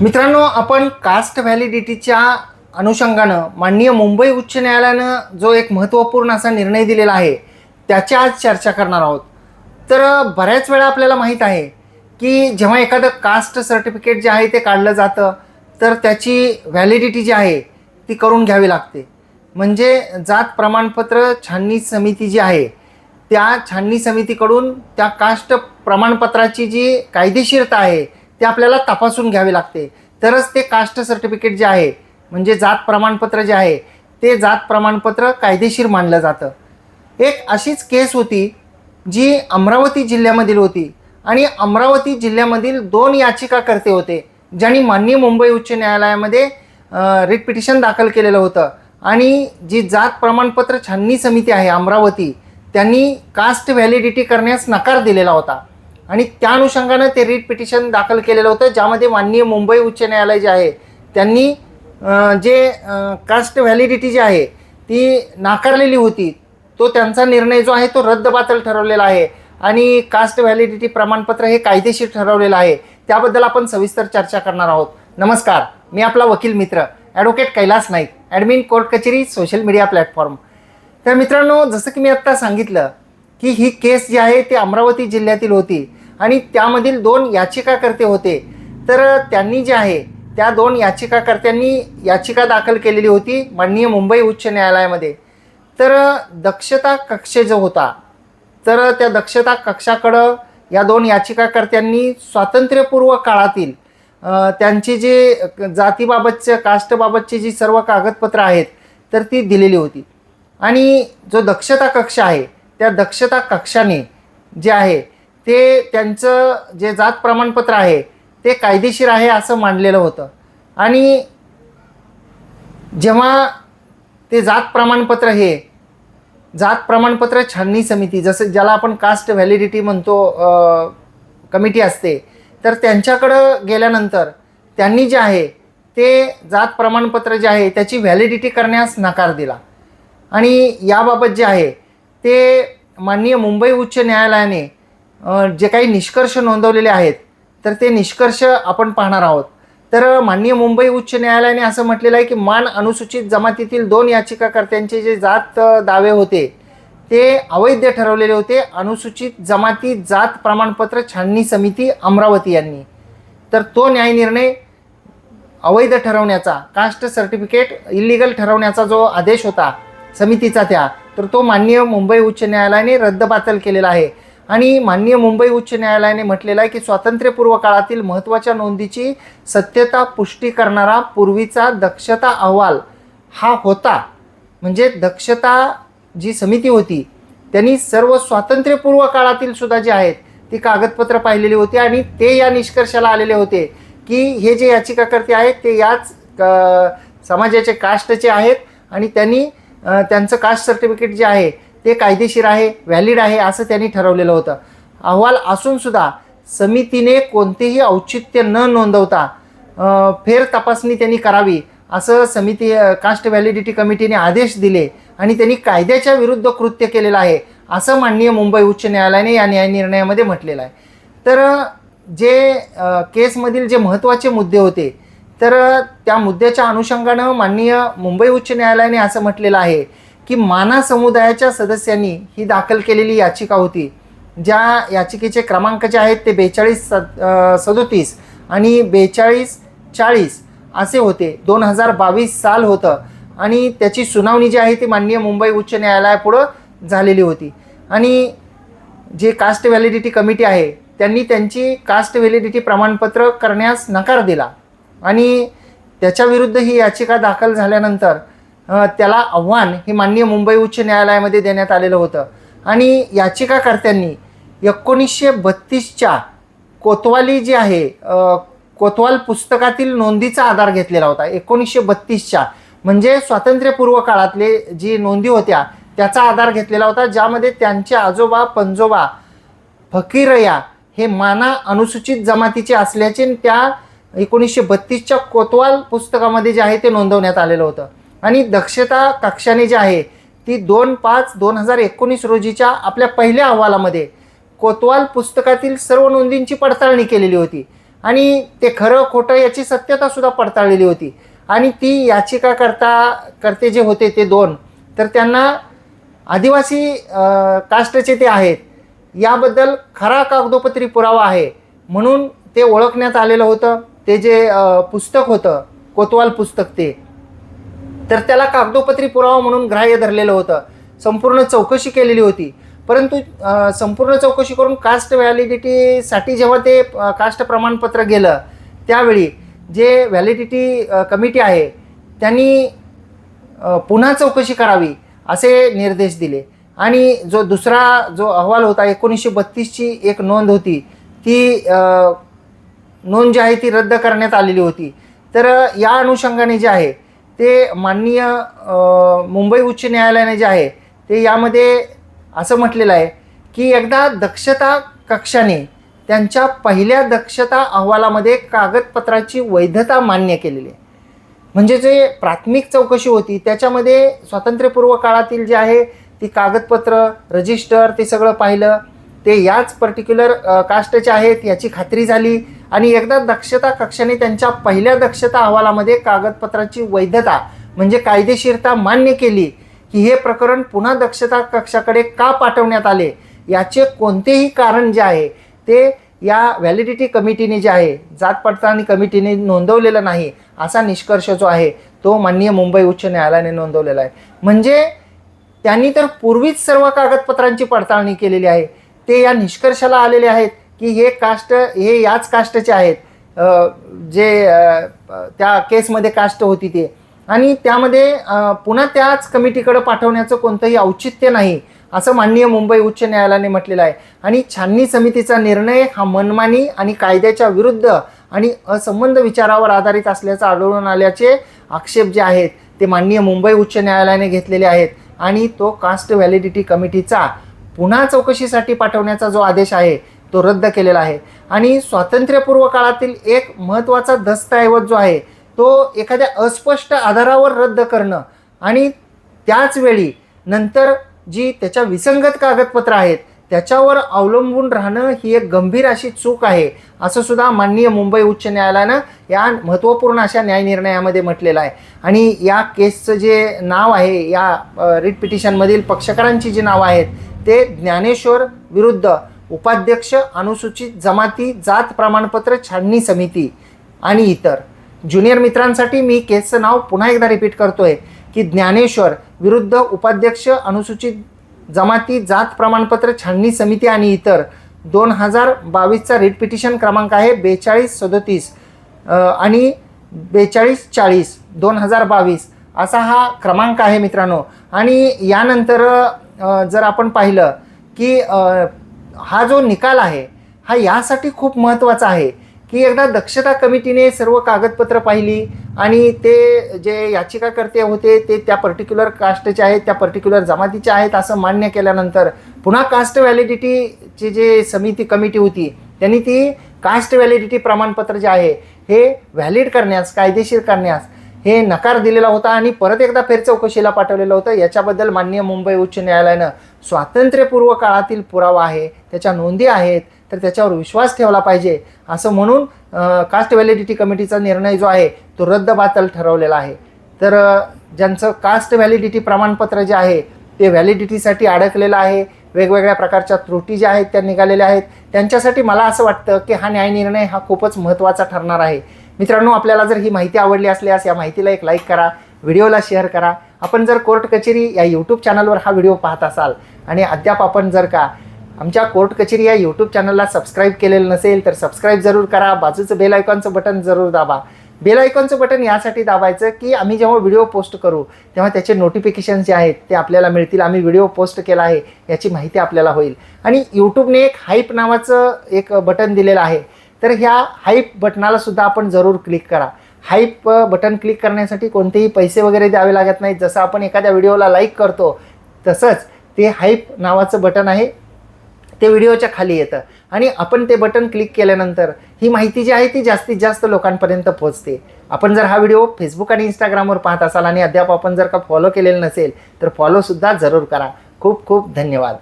मित्रांनो आपण कास्ट व्हॅलिडिटीच्या अनुषंगानं माननीय मुंबई उच्च न्यायालयानं जो एक महत्त्वपूर्ण असा निर्णय दिलेला आहे त्याची आज चर्चा करणार आहोत. तर बऱ्याच वेळा आपल्याला माहीत आहे की जेव्हा एखादं कास्ट सर्टिफिकेट जे आहे ते काढलं जातं तर त्याची व्हॅलिडिटी जी आहे ती करून घ्यावी लागते. म्हणजे जात प्रमाणपत्र छाननी समिती जी आहे त्या छाननी समितीकडून त्या कास्ट प्रमाणपत्राची जी कायदेशीरता आहे ते आपल्याला तपासून घ्यावे लागते. तरच ते कास्ट सर्टिफिकेट जे आहे म्हणजे जात प्रमाणपत्र जे आहे ते जात प्रमाणपत्र कायदेशीर मानलं जातं. एक अशीच केस होती जी अमरावती जिल्ह्यामधील होती. आणि अमरावती जिल्ह्यामधील दोन याचिकाकर्ते होते ज्यांनी माननीय मुंबई उच्च न्यायालयामध्ये रिट पिटिशन दाखल केलेलं होतं. आणि जी जात प्रमाणपत्र छाननी समिती आहे अमरावती त्यांनी कास्ट व्हॅलिडिटी करण्यास नकार दिलेला होता. आणि त्या अनुषंगानं ते रीट पिटिशन दाखल केलेलं होतं ज्यामध्ये माननीय मुंबई उच्च न्यायालय जे आहे त्यांनी जे कास्ट व्हॅलिडिटी जी आहे ती नाकारलेली होती. तो त्यांचा निर्णय जो आहे तो रद्दबातल ठरवलेला आहे. आणि कास्ट व्हॅलिडिटी प्रमाणपत्र हे कायदेशीर ठरवलेलं आहे. त्याबद्दल आपण सविस्तर चर्चा करणार आहोत. नमस्कार मी आपला वकील मित्र advocate Kailas Naik admin court कचेरी सोशल मीडिया प्लॅटफॉर्म. तर मित्रांनो जसं की मी आत्ता सांगितलं की ही केस जी आहे ती अमरावती जिल्ह्यातील होती. आणि त्यामधील दोन याचिकाकर्ते होते. तर त्यांनी जे आहे त्या दोन याचिकाकर्त्यांनी याचिका दाखल केलेली होती माननीय मुंबई उच्च न्यायालयामध्ये. तर दक्षता कक्ष जो होता तर त्या दक्षता कक्षाकडं या दोन याचिकाकर्त्यांनी स्वातंत्र्यपूर्व काळातील अ, त्यांची जे जातीबाबतचे कास्टबाबतची जी सर्व कागदपत्रं आहेत तर ती दिलेली होती. आणि जो दक्षता कक्ष आहे त्या दक्षता कक्षाने जे आहे ते त्यांचं जे जात प्रमाणपत्र आहे ते कायदेशीर आहे असं मानलेलं होतं. आणि जेव्हा ते जात प्रमाणपत्र हे जात प्रमाणपत्र छाननी समिती जसं ज्याला आपण कास्ट व्हॅलिडिटी म्हणतो कमिटी असते तर त्यांच्याकडं गेल्यानंतर त्यांनी जे आहे ते जात प्रमाणपत्र जे आहे त्याची व्हॅलिडिटी करण्यास नकार दिला. आणि याबाबत जे आहे ते माननीय मुंबई उच्च न्यायालयाने जे काही निष्कर्ष नोंदवलेले आहेत तर ते निष्कर्ष आपण पाहणार आहोत. तर माननीय मुंबई उच्च न्यायालयाने असं म्हटलेलं आहे की मान अनुसूचित जमातीतील दोन याचिकाकर्त्यांचे जे जात दावे होते ते अवैध ठरवलेले होते. अनुसूचित जमाती जात प्रमाणपत्र छाननी समिती अमरावती यांनी. तर तो न्यायनिर्णय अवैध ठरवण्याचा कास्ट सर्टिफिकेट इलिगल ठरवण्याचा जो आदेश होता समितीचा त्या तर तो माननीय मुंबई उच्च न्यायालयाने रद्दबातल केलेला आहे. आणि माननीय मुंबई उच्च न्यायालयाने म्हटलेलं आहे की स्वातंत्र्यपूर्व काळातील महत्त्वाच्या नोंदीची सत्यता पुष्टी करणारा पूर्वीचा दक्षता अहवाल हा होता. म्हणजे दक्षता जी समिती होती त्यांनी सर्व स्वातंत्र्यपूर्व काळातील सुद्धा जे आहेत ती कागदपत्र पाहिलेली होती आणि ते या निष्कर्षाला आलेले होते की हे जे याचिकाकर्ते आहेत ते याच समाजाचे कास्टचे आहेत आणि त्यांनी त्यांचं कास्ट सर्टिफिकेट जे आहे ते कायदेशीर आहे व्हॅलिड आहे असं त्यांनी ठरवलेलं होतं. अहवाल असूनसुद्धा समितीने कोणतेही औचित्य न नोंदवता फेर तपासणी त्यांनी करावी असं समिती कास्ट व्हॅलिडिटी कमिटीने आदेश दिले आणि त्यांनी कायद्याच्या विरुद्ध कृत्य केलेलं आहे असं माननीय मुंबई उच्च न्यायालयाने या न्यायनिर्णयामध्ये म्हटलेलं आहे. तर जे केसमधील जे महत्त्वाचे मुद्दे होते तर त्या मुद्द्याच्या अनुषंगानं माननीय मुंबई उच्च न्यायालयाने असं म्हटलेलं आहे की माना समुदायाच्या सदस्यांनी ही दाखल केलेली याचिका होती ज्या याचिकेचे क्रमांक जे आहेत ते बेचाळीस सद सदोतीस आणि बेचाळीस चाळीस असे होते. दोन हजार बावीस साल होतं आणि त्याची सुनावणी जी आहे ती माननीय मुंबई उच्च न्यायालयापुढं झालेली होती. आणि जे कास्ट व्हॅलिडिटी कमिटी आहे त्यांनी त्यांची कास्ट व्हॅलिडिटी प्रमाणपत्र करण्यास नकार दिला. आणि त्याच्याविरुद्ध ही याचिका दाखल झाल्यानंतर त्याला आव्हान हे माननीय मुंबई उच्च न्यायालयामध्ये देण्यात आलेलं होतं. आणि याचिकाकर्त्यांनी एकोणीसशे बत्तीसच्या कोतवाली जी आहे कोतवाल पुस्तकातील नोंदीचा आधार घेतलेला होता. एकोणीसशे बत्तीसच्या म्हणजे स्वातंत्र्यपूर्व काळातले जी नोंदी होत्या त्याचा आधार घेतलेला होता ज्यामध्ये त्यांचे आजोबा पंजोबा फकीरया हे माना अनुसूचित जमातीचे असल्याचे त्या एकोणीसशे बत्तीसच्या कोतवाल पुस्तकामध्ये जे आहे ते नोंदवण्यात आलेलं होतं. आणि दक्षता कक्षाने जी आहे ती दोन पाच दोन हजार एकोणीस रोजीच्या आपल्या पहिल्या अहवालामध्ये कोतवाल पुस्तकातील सर्व नोंदींची पडताळणी केलेली होती. आणि ते खरं खोटं याची सत्यता सुद्धा पडताळलेली होती. आणि ती याचिका करता करते जे होते ते दोन तर त्यांना आदिवासी अ, कास्टचे ते आहेत. याबद्दल खरा कागदोपत्री पुरावा आहे म्हणून ते ओळखण्यात आलेलं होतं. ते जे पुस्तक होतं कोतवाल पुस्तक ते तर त्याला कागदोपत्री पुरावा म्हणून ग्राह्य धरलेलं होतं. संपूर्ण चौकशी केलेली होती. परंतु संपूर्ण चौकशी करून कास्ट व्हॅलिडिटीसाठी जेव्हा ते कास्ट प्रमाणपत्र गेलं त्यावेळी जे व्हॅलिडिटी कमिटी आहे त्यांनी पुन्हा चौकशी करावी असे निर्देश दिले. आणि जो दुसरा जो अहवाल होता एकोणीसशे बत्तीसची एक नोंद होती ती नोंद जी आहे ती रद्द करण्यात आलेली होती. तर या अनुषंगाने जे आहे ते माननीय मुंबई उच्च न्यायालयाने जे आहे ते यामध्ये असं म्हटलेलं आहे की एकदा दक्षता कक्षाने त्यांच्या पहिल्या दक्षता अहवालामध्ये कागदपत्राची वैधता मान्य केलेली आहे. म्हणजे जे प्राथमिक चौकशी होती त्याच्यामध्ये स्वातंत्र्यपूर्व काळातील जे आहे ती कागदपत्र रजिस्टर ते सगळं पाहिलं. ते याच पर्टिक्युलर कास्टचे आहेत याची खात्री झाली. आणि एकदा दक्षता कक्षाने त्यांच्या पहिल्या दक्षता अहवालामध्ये कागदपत्राची वैधता म्हणजे कायदेशीरता मान्य केली की हे प्रकरण पुन्हा दक्षता कक्षाकडे का पाठवण्यात आले याचे कोणतेही कारण जे आहे ते या व्हॅलिडिटी कमिटीने जे आहे जात पडताळणी कमिटीने नोंदवलेलं नाही असा निष्कर्ष जो आहे तो माननीय मुंबई उच्च न्यायालयाने नोंदवलेला आहे. म्हणजे त्यांनी तर पूर्वीच सर्व कागदपत्रांची पडताळणी केलेली आहे ते या निष्कर्षाला आलेले आहेत की हे कास्ट हे याच कास्टचे आहेत. जे त्या केसमध्ये कास्ट होती ते. आणि त्यामध्ये पुन्हा त्याच कमिटीकडे पाठवण्याचं कोणतंही औचित्य नाही असं माननीय मुंबई उच्च न्यायालयाने म्हटलेलं आहे. आणि छाननी समितीचा निर्णय हा मनमानी आणि कायद्याच्या विरुद्ध आणि असंबंध विचारावर आधारित असल्याचं आढळून आल्याचे आक्षेप जे आहेत ते माननीय मुंबई उच्च न्यायालयाने घेतलेले आहेत. आणि तो कास्ट व्हॅलिडिटी कमिटीचा पुन्हा चौकशीसाठी पाठवण्याचा जो आदेश आहे तो रद्द केलेला आहे. आणि स्वातंत्र्यपूर्व काळातील एक महत्त्वाचा दस्तऐवज जो आहे तो एखाद्या अस्पष्ट आधारावर रद्द करणं. आणि त्याच वेळी नंतर जी त्याच्या विसंगत कागदपत्र आहेत त्याच्यावर अवलंबून राहणं ही एक गंभीर अशी चूक आहे असं सुद्धा माननीय मुंबई उच्च न्यायालयानं या महत्त्वपूर्ण अशा न्यायनिर्णयामध्ये म्हटलेलं आहे. आणि या केसचं जे नाव आहे या रिट पिटिशनमधील पक्षकारांची जी नावं आहेत ते ज्ञानेश्वर विरुद्ध उपाध्यक्ष अनुसूचित जमाती जात प्रमाणपत्र छाननी समिती आणि इतर. ज्युनियर मित्रांसाठी मी केसचं नाव पुन्हा एकदा रिपीट करतोय की ज्ञानेश्वर विरुद्ध उपाध्यक्ष अनुसूचित जमाती जात प्रमाणपत्र छाननी समिती आणि इतर. दोन हजार बावीसचा रिट पिटिशन क्रमांक आहे बेचाळीस सदोतीस आणि बेचाळीस चाळीस दोन हजार बावीस असा हा क्रमांक आहे मित्रांनो. आणि यानंतर जर आपण पाहिलं की हा जो निकाल आहे हा यासाठी खूप महत्त्वाचा आहे की एकदा दक्षता कमिटीने सर्व कागदपत्र पाहिली आणि ते जे याचिकाकर्ते होते ते त्या पर्टिक्युलर कास्टचे आहेत त्या पर्टिक्युलर जमातीचे आहेत असं मान्य केल्यानंतर पुन्हा कास्ट व्हॅलिडिटीची जे समिती कमिटी होती त्यांनी ती कास्ट व्हॅलिडिटी प्रमाणपत्र जे आहे हे व्हॅलिड करण्यास कायदेशीर करण्यास हे नकार दिलेला होता आणि परत एकदा फेर चौकशीला पाठवलेलं होतं. याच्याबद्दल माननीय मुंबई उच्च न्यायालयानं स्वातंत्र्यपूर्व काळातील पुरावा आहे त्याच्या नोंदी आहेत तर त्याच्यावर विश्वास ठेवला पाहिजे. असं म्हणून कास्ट व्हॅलिडिटी कमिटीचा निर्णय जो आहे तो रद्दबातल ठरवलेला आहे. तर ज्यांचं कास्ट व्हॅलिडिटी प्रमाणपत्र जे आहे ते व्हॅलिडिटीसाठी अडकलेलं आहे. वेगवेगळ्या प्रकारच्या त्रुटी ज्या आहेत त्या निघालेल्या आहेत. त्यांच्यासाठी मला असं वाटतं की हा न्यायनिर्णय हा खूपच महत्त्वाचा ठरणार आहे. मित्रांनो आपल्याला जर ही माहिती आवडली असल्यास या माहितीला एक लाईक करा व्हिडिओला शेअर करा. आपण जर कोर्ट कचेरी या यूट्यूब चॅनलवर हा व्हिडिओ पाहत असाल आणि अद्याप आपण जर का आमच्या कोर्ट कचेरी या यूट्यूब चॅनलला सबस्क्राईब केलेलं नसेल तर सबस्क्राईब जरूर करा. बाजूचं बेल आयकॉनचं बटन जरूर दाबा. बेल आयकॉनचं बटन यासाठी दाबायचं की आम्ही जेव्हा व्हिडिओ पोस्ट करू तेव्हा त्याचे नोटिफिकेशन जे आहेत ते आपल्याला मिळतील. आम्ही व्हिडिओ पोस्ट केला आहे याची माहिती आपल्याला होईल. आणि यूट्यूबने एक हाईप नावाचं एक बटन दिलेलं आहे. तर ह्या हाईप बटनाला सुद्धा आपण जरूर क्लिक करा. हाईप बटन क्लिक करण्यासाठी कोणतेही पैसे वगैरे द्यावे लागत नाहीत. जसं आपण एखाद्या व्हिडिओला लाईक करतो तसंच ते हाईप नावाचं बटन आहे ते व्हिडिओच्या खाली येतं. आणि आपण ते बटन क्लिक केल्यानंतर ही माहिती जी आहे ती जास्तीत जास्त लोकांपर्यंत पोहोचते. आपण जर हा व्हिडिओ फेसबुक आणि इंस्टाग्रामवर पाहत असाल आणि अद्याप आपण जर का फॉलो केलेलं नसेल तर फॉलोसुद्धा जरूर करा. खूप खूप धन्यवाद.